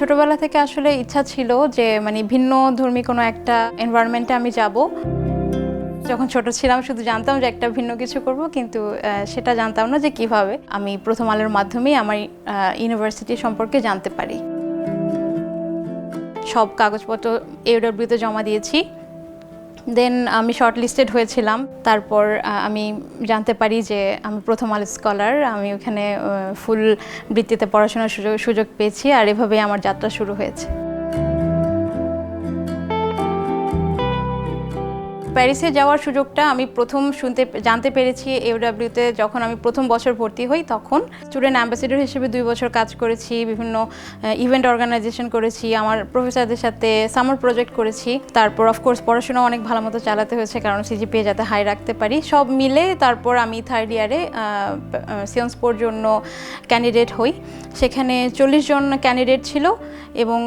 ছোটবেলা থেকে আসলে ইচ্ছা ছিল যে মানে ভিন্ন ধর্মী কোনো একটা এনভায়রনমেন্টে আমি যাব। যখন ছোট ছিলাম শুধু জানতাম যে একটা ভিন্ন কিছু করব, কিন্তু সেটা জানতাম না যে কীভাবে আমি প্রথম আলোর মাধ্যমেই আমার ইউনিভার্সিটি সম্পর্কে জানতে পারি। সব কাগজপত্র এডব্লিউতে জমা দিয়েছি। দেন আমি শর্ট লিস্টেড হয়েছিলাম। তারপর আমি জানতে পারি যে আমি প্রথম আলো স্কলার আমি ওখানে ফুল বৃত্তিতে পড়াশোনার সুযোগ সুযোগ পেয়েছি আর এভাবেই আমার যাত্রা শুরু হয়েছে। প্যারিসে যাওয়ার সুযোগটা আমি প্রথম শুনতে জানতে পেরেছি এওডাব্লিউতে যখন আমি প্রথম বছর ভর্তি হই তখন। স্টুডেন্ট অ্যাম্বাসেডর হিসেবে দুই বছর কাজ করেছি, বিভিন্ন ইভেন্ট অর্গানাইজেশন করেছি, আমার প্রফেসরদের সাথে সামার প্রজেক্ট করেছি। তারপর অফকোর্স পড়াশোনা অনেক ভালো মতো চালাতে হয়েছে, কারণ সিজিপিএ যাতে হাই রাখতে পারি। সব মিলে তারপর আমি থার্ড ইয়ারে সিয়ন্সপোর জন্য ক্যান্ডিডেট হই। সেখানে চল্লিশ জন ক্যান্ডিডেট ছিল এবং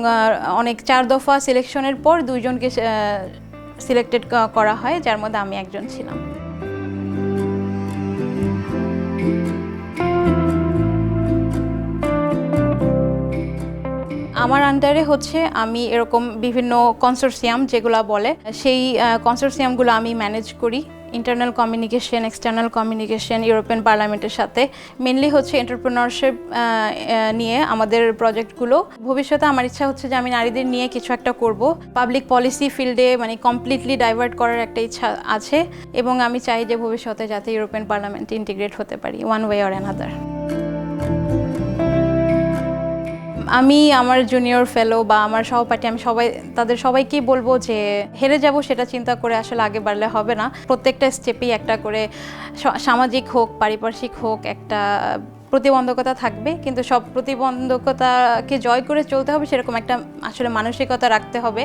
অনেক চার দফা সিলেকশনের পর দুইজনকে সিলেক্টেড করা হয়, যার মধ্যে আমি একজন ছিলাম। আমার আন্ডারে হচ্ছে আমি এরকম বিভিন্ন কনসোর্সিয়াম যেগুলো বলে, সেই কনসোর্সিয়ামগুলো আমি ম্যানেজ করি। Internal communication external communication European পার্লামেন্টের সাথে। মেনলি হচ্ছে এন্টারপ্রেনারশিপ নিয়ে আমাদের প্রজেক্টগুলো ভবিষ্যতে আমার ইচ্ছা হচ্ছে যে আমি নারীদের নিয়ে কিছু একটা করব। পাবলিক পলিসি ফিল্ডে মানে কমপ্লিটলি ডাইভার্ট করার একটা ইচ্ছা আছে এবং আমি চাই যে ভবিষ্যতে যাতে ইউরোপিয়ান পার্লামেন্টে ইন্টিগ্রেট হতে পারি ওয়ান ওয়ে অর অ্যানাদার আমি আমার জুনিয়র ফেলো বা আমার সহপাঠী, আমি সবাই, তাদের সবাইকেই বলব যে হেরে যাব সেটা চিন্তা করে আসলে আগে বাড়লে হবে না। প্রত্যেকটা স্টেপেই একটা করে সামাজিক হোক, পারিপার্শ্বিক হোক, একটা প্রতিবন্ধকতা থাকবে। কিন্তু সব প্রতিবন্ধকতাকে জয় করে চলতে হবে সেরকম একটা আসলে মানসিকতা রাখতে হবে।